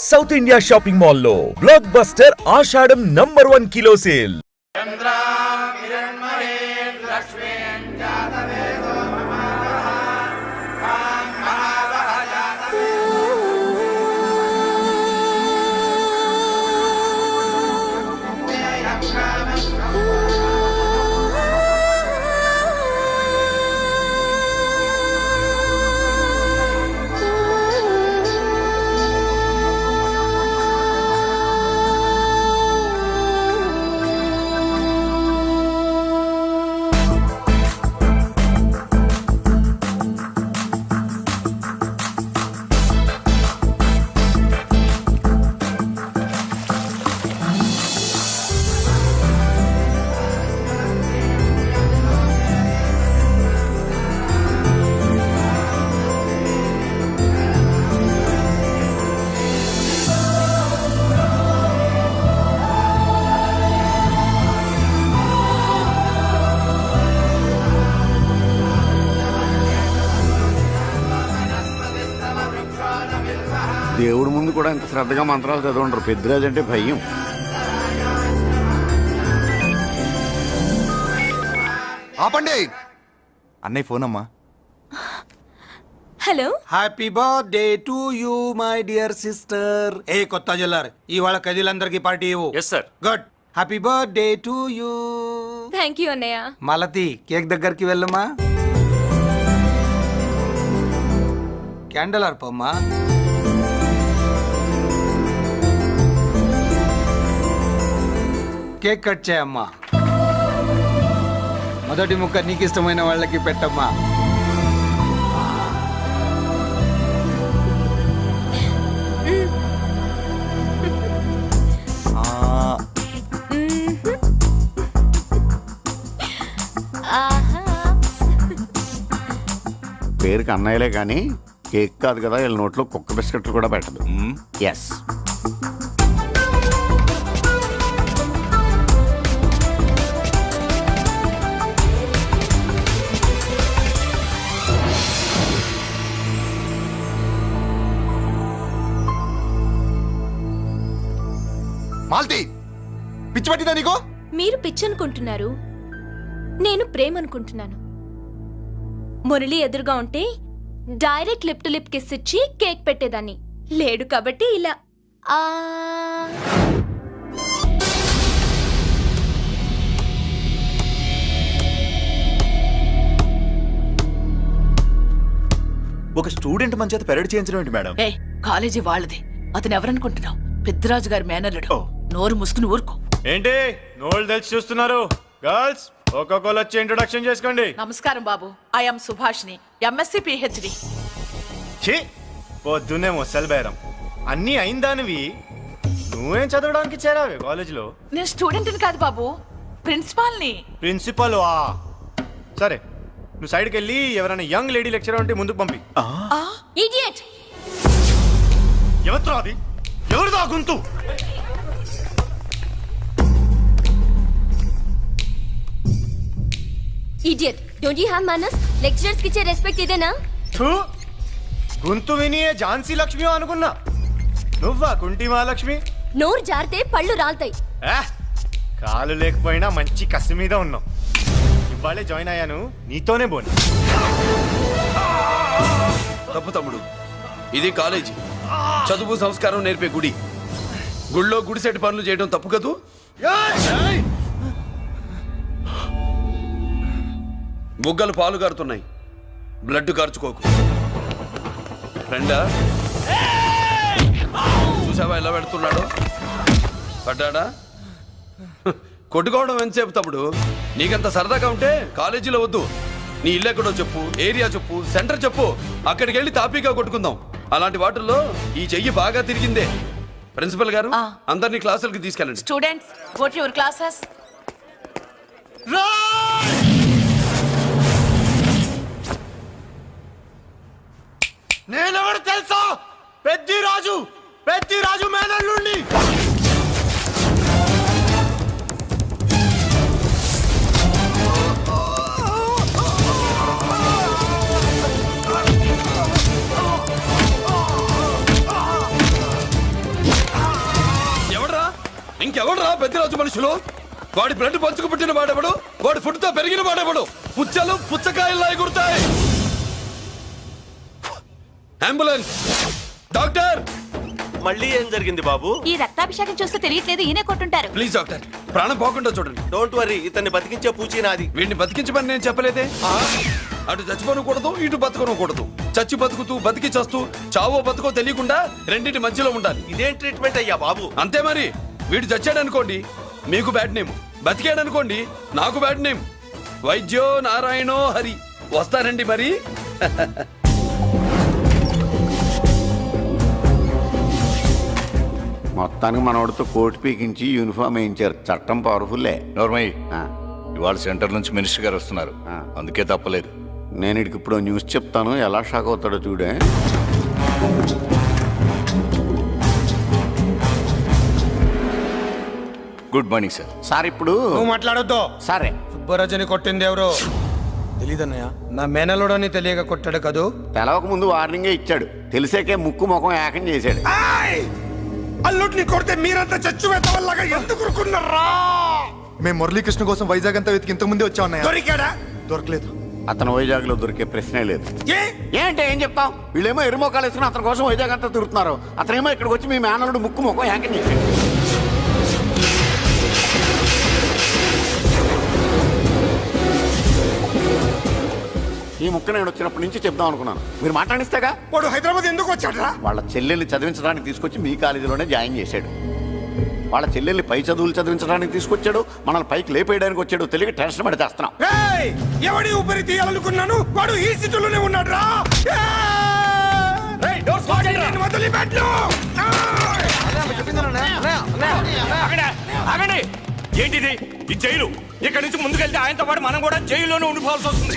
South India shopping మాల్లో blockbuster Ashadham number one kilo sale కూడా ఇంత శ్రద్ధగా మంత్రాలు చదవంటారు పెద్దరాజు అంటే భయం. ఆపండి. అన్నయ్య ఫోన్ అమ్మా. Hello. Happy birthday to you my dear sister ఏ కొత్త జల్లార్ ఇవాళ కదిలందరికీ పార్టీ ఇవ్వు. Yes sir good happy birthday to you thank you అన్నయ్య. మలతి కేక్ దగ్గరికి వెళ్ళమ్మా. క్యాండల్ అర్పమ్మా కేక్ కట్ చేయమ్మా. మొదటి ముక్క నీకు ఇష్టమైన వాళ్ళకి పెట్టమ్మా. పేరుకి అన్నయ్యలే కానీ కేక్ కాదు కదా వీళ్ళ నోట్లో కుక్క బిస్కెట్లు కూడా పెట్టదు. ఎస్ మాల్తి పిచ్చి పట్టిందా నీకు? మీరు పిచ్ అనుకుంటున్నారు నేను ప్రేమ అనుకుంటున్నాను మురళి ఎదురుగా ఉంటే direct lip to lip kiss ఇచ్చి కేక్ పెట్టేదాన్ని. లేడు కాబట్టి ఇలా. ఆ. ఒక స్టూడెంట్ మన చేత పెరడ్ చేయించడం ఏంటి మేడం? ఏ కాలేజీ వాళ్ళది. అతను ఎవరనుకుంటున్నావు? పెద్దరాజు గారి మేనల్లుడు. నోరు ముసుకుని ఊరుకో. ఏంటి? నోళ్ళు తెలిసి చూస్తున్నారు. గర్ల్స్ ఒక్కొక్కరు వచ్చి ఇంట్రొడక్షన్ చేసుకోండి. నమస్కారం బాబు. ఐఎమ్ సుభాష్ని ఎంఎస్సి పిహెచ్డి ఛీ! పొద్దున్నే ముసలి బేరం. అన్నీ అయిందానివి. నువ్వేం చదవడానికి చేరావే కాలేజీలో? నేను స్టూడెంట్ని కాదు బాబు. ప్రిన్సిపాల్ని. ప్రిన్సిపల్ వా సరే నువ్వు సైడ్కి వెళ్ళి ఎవరైనా యంగ్ లేడీ లెక్చరర్ ఉంటే ముందుకు పంపి. ఇడియట్ ఎవరితో అది? ఎవరిదో గొంతు? ఇడియట్ డోంట్ యూ హ్యావ్ మనస్ లెక్చరర్స్కి ఇచ్చే రెస్పెక్ట్ ఇదేనా థూ. గొంతు విని ఏ ఝాన్సీ లక్ష్మి అనుకున్నా. నువ్వా కుంటి మహాలక్ష్మి? నోరు జారితే పళ్ళు రాల్తాయి. ఆ, కాలు లేకపోయినా మంచి కసి మీద ఉన్నావు. ఇవాళే జాయిన్ అయ్యాను నీతోనే బోని. తప్పు తమ్ముడు. ఇది కాలేజీ. చదువు సంస్కారం నేర్పే గుడి. గుళ్ళో గుడిసెట్టి పనులు చేయడం తప్పు కదూ? బుగ్గలు పాలు గారుతున్నాయి. బ్లడ్ కార్చుకోకు ఫ్రెండా? చూసావా ఎలా పెడుతున్నాడు? పడ్డాడా? కొట్టుకోవడం ఎంతసేపు తమ్ముడు? నీకంత సరదాగా ఉంటే కాలేజీలో వద్దు. నీ ఇల్లు ఎక్కడో చెప్పు ఏరియా చెప్పు సెంటర్ చెప్పు. అక్కడికి వెళ్ళి తాపీగా కొట్టుకుందాం. అలాంటి వాటిల్లో ఈ చెయ్యి బాగా తిరిగిందే. ప్రిన్సిపల్ గారు. అందరినీ క్లాసులకి తీసుకెళ్ళండి. స్టూడెంట్స్ యువర్ క్లాసెస్ నేనెవరు తెలుసా? పెద్ది రాజు పెద్ది రాజు మేనల్లుండి ఇంకెవడు రా పెద్దరాజు మనుషులు? వాడి బ్లడ్ పంచుకు పుట్టిన వాడెవడు? వాడి ఫుడ్తో పెరిగిన వాడెవడు? పుచ్చలు పుచ్చకాయల్లా ఎగురుతాయి అంబులెన్స్ డాక్టర్ మళ్ళీ ఏం జరిగింది బాబు? ఈ రక్తాభిషేకం చూస్తే తెలియట్లేదు ఈయనే కొట్టుంటారు. ప్లీజ్ డాక్టర్ ప్రాణం పోకుండా చూడండి. డోంట్ వరీ ఇతన్ని బతికించే పూచి నాది. వీడిని బతికించమని నేను చెప్పలేదే? అటు చచ్చిపోనకూడదు ఇటు బతకనకూడదు. చచ్చి బతుకుతూ బతికి చస్తూ చావో బతుకో తెలియకుండా రెండింటి మధ్యలో ఉండాలి. ఇదేం ట్రీట్మెంట్ అయ్యా బాబు? అంతే మరి. వీడు చచ్చాడనుకోండి మీకు బ్యాడ్ నేమ్ బతికాడనుకోండి నాకు బ్యాడ్ నేమ్ వైద్యో నారాయణో హరి. వస్తారండి మరి. మొత్తానికి మనోడితో కోట్ పీకించి యూనిఫామ్ వేయించారు. చట్టం పవర్ఫుల్లే నోర్మయ్య ఇవాళ సెంటర్ నుంచి మినిస్టర్ గారు వస్తున్నారు. అందుకే తప్పలేదు. నేను ఇడికి ఇప్పుడు న్యూస్ చెప్తాను. ఎలా షాక్ అవుతాడో చూడే. గుడ్ మార్నింగ్ సార్ సార్ ఇప్పుడు నువ్వు మాట్లాడొద్దు. సరే. సుబ్బరాజుని కొట్టింది ఎవరు? తెలీదన్నయ్య నా మేనలోడని తెలియక కొట్టాడు కదూ? తెలవక ముందు వార్నింగే ఇచ్చాడు. తెలిసాకే ముక్కు ముఖం ఏకం చేశాడు. అల్లుడిని కొడితే మీరంతా చచ్చు వల్లగా ఎందుకు ఊరుకున్నారా? మేము మురళీకృష్ణ కోసం వైజాగ్ అంతా వెతికి ఇంతకు ముందే వచ్చా ఉన్నాయా దొరికాడా? దొరకలేదు. అతను వైజాగ్లో దొరికే ప్రశ్నే లేదు. ఏ? ఏంటి ఏం చెప్తాం వీళ్ళేమో ఎరుమోకాలు వేసుకుని అతని కోసం వైజాగ్ అంతా తిరుగుతున్నారు. అతనేమో ఇక్కడికి వచ్చి మీ మేనలుడు ముక్కు ముఖం ఏకం చేశాడు ఈ ముక్క నేను వచ్చినప్పటి నుంచి చెప్దాం అనుకున్నాను. మీరు మాట్లాడిస్తేగా? వాడు హైదరాబాద్ ఎందుకు వచ్చాడరా? వాళ్ళ చెల్లెల్ని చదివించడానికి తీసుకొచ్చి మీ కాలేజీలోనే జాయిన్ చేశాడు. వాళ్ళ చెల్లెల్ని పై చదువులు చదివించడానికి తీసుకొచ్చాడు మనల్ని పైకి లేపేయడానికి వచ్చాడు తెలియక టెన్షన్ పడి చేస్తున్నాం. ఏయ్! ఎవడి ఊపిరి తీయాలనుకున్నాను? వాడు ఈ సిటీలోనే ఉన్నాడు రా ఆగండి. ఏంటిది? ఈ జైలు. ఇక్కడి నుంచి ముందుకెళ్తే ఆయనతో పాటు మనం కూడా జైల్లోనే ఉండిపోవాల్సి వస్తుంది.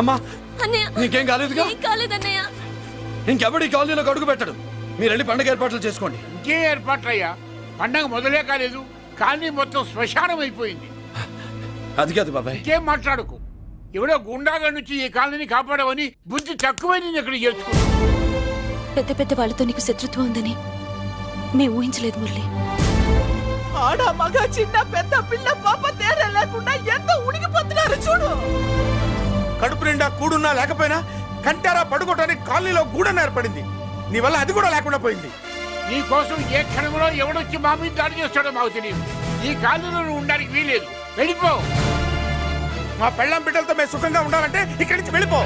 అమ్మా? అన్నయ్య. నీకేం కాలేదుగా ఏం కాలేదన్నయ్య ఇంకెవడి కాలనీలో అడుగు పెట్టడు. మీరు వెళ్ళి పండగ ఏర్పాట్లు చేసుకోండి. ఇంకే ఏర్పాట్లయ్యా? పండగ మొదలే కాలేదు. కానీ మొత్తం శ్మశానం అయిపోయింది. అది కాదు బాబాయ్. ఇంకేం మాట్లాడుకు. ఎవడో గుండాగా నుంచి ఈ కాలనీని కాపాడవని బుద్ధి తక్కువై నేను ఇక్కడ చేర్చుకున్నాను. పెద్ద పెద్ద వాళ్ళతో నీకు శత్రుత్వం ఉందని మేము ఊహించలేదు మురళి. ఆడ మగ చిన్న పెద్ద పిల్ల పాప తేడా లేకుండా ఎంత ఉడికిపోతున్నారు చూడు. కడుపు నిండా కూడున్నా లేకపోయినా కంటారా పడుకోవటానికి కాలనీలో గూడన ఏర్పడింది. నీ వల్ల అది కూడా లేకుండా పోయింది. నీ కోసం ఏ క్షణంలో ఎవడొచ్చి మా మీద దాడి చేస్తాడో మాకు తెలియదు. ఈ కాలనీలో నువ్వు ఉండడానికి వీలేదు వెళ్ళిపో. మా పెళ్ళం బిడ్డలతో మేము సుఖంగా ఉండాలంటే ఇక్కడి నుంచి వెళ్ళిపో.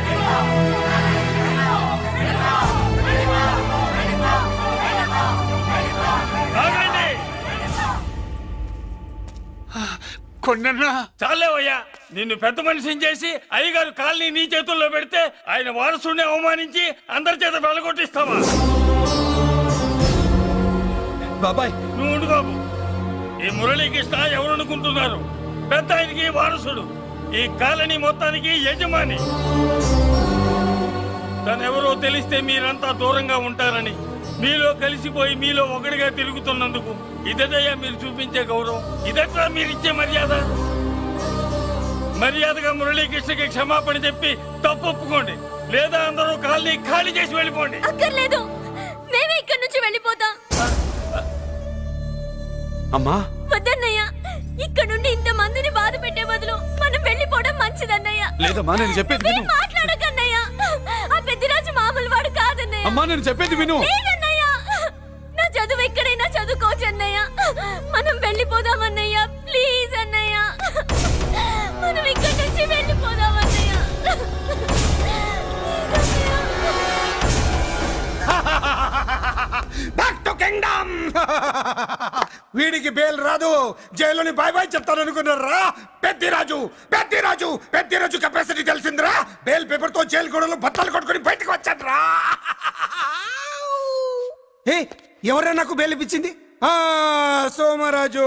కొన్నా చాలేవయ్యా నిన్ను పెద్ద మనిషిని చేసి అయ్యగారు కాలనీ నీ చేతుల్లో పెడితే ఆయన వారసుని అవమానించి అందరి చేత వెళ్ళగొట్టిస్తావా? బాబాయ్. నువ్వు ఉండు బాబు. ఈ మురళీకృష్ణ ఎవరు అనుకుంటున్నారు పెద్ద ఆయనకి వారసుడు. ఈ కాలనీ మొత్తానికి యజమాని. తనెవరో తెలిస్తే మీరంతా దూరంగా ఉంటారని మీలో కలిసిపోయి మీలో ఒకటిగా తిరుగుతున్నందుకు ఇదటయ్యా మీరు చూపించే గౌరవం. ఇదట్లా మీరు ఇచ్చే మర్యాద. మర్యాదగా మురళీకృష్ణకి క్షమాపణ చెప్పి తప్పు ఒప్పుకోండి లేదా అందరూ కాలనీ ఖాళీ చేసి వెళ్ళిపోండి. అక్కర్లేదు. మేమే ఇక్కడి నుంచి వెళ్ళిపోతాం. అమ్మా. వద్దన్నయ్య ఇక్కడ నుండి ఇంత మందిని బాధ పెట్టే బదులు మనం వెళ్ళిపోవడం మంచిదన్నయ్య. లేదమ్మా నేను చెప్పేది విను. మాట్లాడకన్నయ్య. ఆ పెద్దిరాజు మామూలు వాడు కాదన్నయ్య. అమ్మా నేను చెప్పేది విను. లేదన్నయ్య. చదువు ఎక్కడైనా చదువుకోవచ్చు అన్నయ్య మనం వెళ్ళిపోదాం ప్లీజ్ అన్నయ్య. మనం ఇక్కడి నుంచి వెళ్ళిపోదాం అన్నయ్య. బ్యాక్ టు కింగ్డమ్ వీడికి బేల్ రాదు. జైల్లోని బాయ్ బాయ్ చెప్తాను అనుకున్నారా పెద్దిరాజు పెద్దిరాజు పెద్దిరాజు కెపాసిటీ తెలిసిందిరా? బేల్ పేపర్తో జైలు గోడలు బట్టలు కొట్టుకుని బయటకు వచ్చాడ్రా. ఏ ఎవరా నాకు ఆ సోమరాజు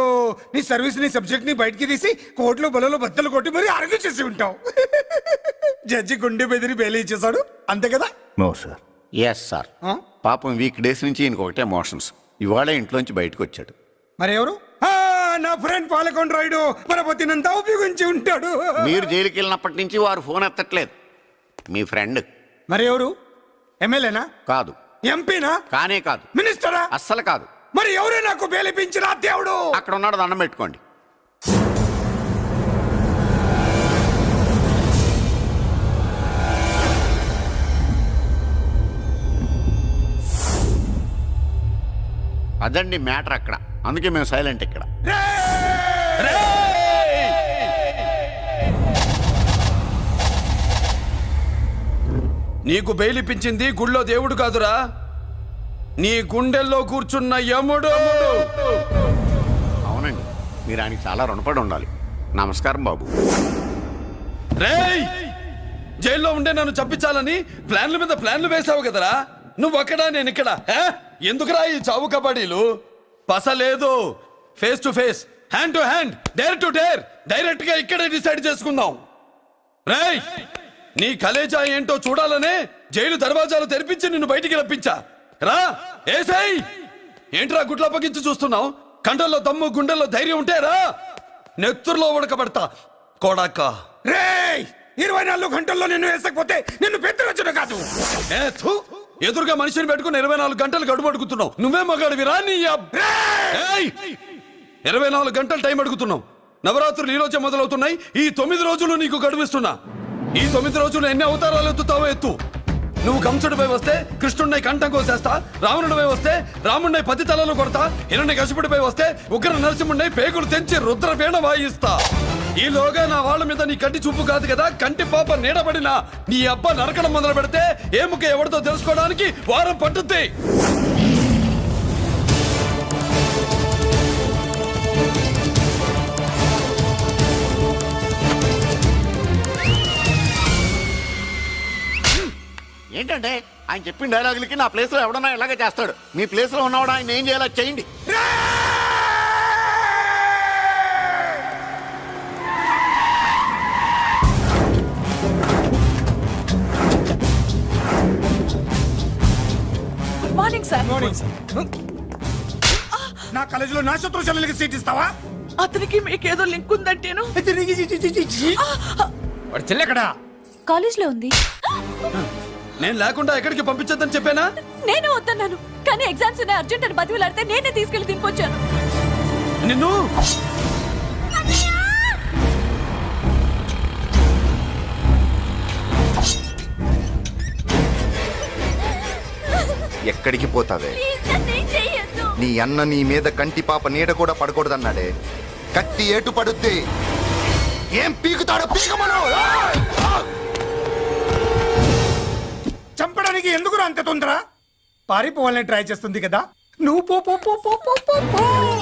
నీ సర్వీస్ నీ సబ్జెక్ట్ని బయటికి తీసి కోట్లు బలలో బద్దలు కొట్టి మరి అరుగు చేసి ఉంటావు. జడ్జి గుండె బెదిరి బేలు ఇచ్చేసాడు అంతే కదా? నో సార్ ఎస్ సార్ పాపం వీక్ డేస్ నుంచి ఈయనకి ఒకటే ఎమోషన్స్ ఇవాళ ఇంట్లోంచి బయటకు వచ్చాడు. మరి ఎవరు ఆ, నా ఫ్రెండ్ పాలకొండ రాయుడు పరపతినంతా ఉపయోగించి ఉంటాడు. మీరు జైలుకి వెళ్ళినప్పటి నుంచి వారు ఫోన్ ఎత్తట్లేదు. మీ ఫ్రెండ్ మరి ఎవరు ఎమ్మెల్యేనా కాదు. ఎంపీనా? కానే కాదు. మినిస్టరా? అస్సలు కాదు. మరి ఎవరే నాకు బేలిపించిన దేవుడు? అక్కడ ఉన్నాడు దండం పెట్టుకోండి. అదండి మ్యాటర్ అక్కడ. అందుకే మేము సైలెంట్ ఇక్కడ. నీకు బెయిలిపించింది గుళ్ళో దేవుడు కాదురా. నీ గుండెల్లో కూర్చున్న యముడు. అవునండి మీరు ఆయనకి చాలా రుణపడి ఉండాలి. నమస్కారం బాబు. రేయ్! జైల్లో ఉండే నన్ను చంపించాలని ప్లాన్ల మీద ప్లాన్లు వేసావు కదరా? నువ్వు అక్కడా నేను ఇక్కడ? ఎందుకురా ఈ చావు కబడ్డీలు? పస లేదు. Face to face hand to hand dare to dare డైరెక్ట్గా ఇక్కడే డిసైడ్ చేసుకుందాం. రేయ్! నీ కలేజా ఏంటో చూడాలనే జైలు దర్వాజాలు తెరిపించి నిన్ను బయటికి రప్పించా. రా ఏసై! ఏంట్రా గుడ్ల పగించి చూస్తున్నావు? కండల్లో దమ్ము గుండెల్లో ధైర్యం ఉంటే రా! నెత్తురులో ఉడకబడతా కోడాకా. రేయ్! ఇరవై నాలుగు గంటల్లో నిన్ను వేసకపోతే నిన్ను పెద్దరచుడు కాదు. ఎదురుగా మనిషిని పెట్టుకుని ఇరవై నాలుగు గంటలు గడుపు అడుగుతున్నావు నువ్వే మగాడివిరా నీ! ఇరవై నాలుగు గంటలు టైం అడుగుతున్నావు. నవరాత్రులు ఈ రోజే మొదలవుతున్నాయి. ఈ తొమ్మిది రోజులు నీకు గడువిస్తున్నా. ఈ తొమ్మిది రోజులు ఎన్ని అవతారాలు ఎత్తుతావో ఎత్తు. నువ్వు కంసుడిపై వస్తే కృష్ణుడిని కంఠం కోసేస్తా రావణుడిపై వస్తే రాముడిని పది తలలు కొడతా హిరణ్య కశిపుడిపై వస్తే ఉగ్ర నరసింహుడిని పేగులు తెంచి రుద్రపీణ వాయిస్తా. ఈలోగా నా వాళ్ళ మీద నీ కంటి చూపు కాదు కదా కంటి పాప నీడబడిన నీ అబ్బ నరకడం మొదలు పెడితే ఏముక ఎవరితో తెలుసుకోవడానికి వారం పట్టుద్ది. ఏంటంటే ఆయన చెప్పిన డైలాగులకి నా ప్లేస్లో ఎవడన్నా ఇలాగే చేస్తాడు. మీ ప్లేస్లో ఉన్నవాడు ఆయన ఏం చేయాలో చేయండి. గుడ్ మార్నింగ్ సార్ నా కాలేజీలో నా శత్రు చెల్లెలకి సీట్ ఇస్తావా? అతనికి మీకేదో లింక్ ఉందంటేను. వాడు కాలేజ్లో ఉంది. నేను లేకుండా ఎక్కడికి పంపించొద్దని చెప్పానా? నేను వద్దన్నాను. కానీ ఎగ్జామ్స్ ఉన్నాయి అర్జెంట్ అని బతిలాడితే నేనే తీసుకెళ్ళి దింపొచ్చాను. నిన్ను? ఎక్కడికి పోతావే? నీ అన్న నీ మీద కంటి పాప నీడ కూడా పడకూడదన్నాడే. కత్తి ఏటు పడుద్ది? ఏం పీకుతాడో పీకమను! చంపడానికి ఎందుకు అంత తొందర? పారిపోవాలని ట్రై చేస్తుంది కదా. నువ్వు పో పో పో పో పో పో.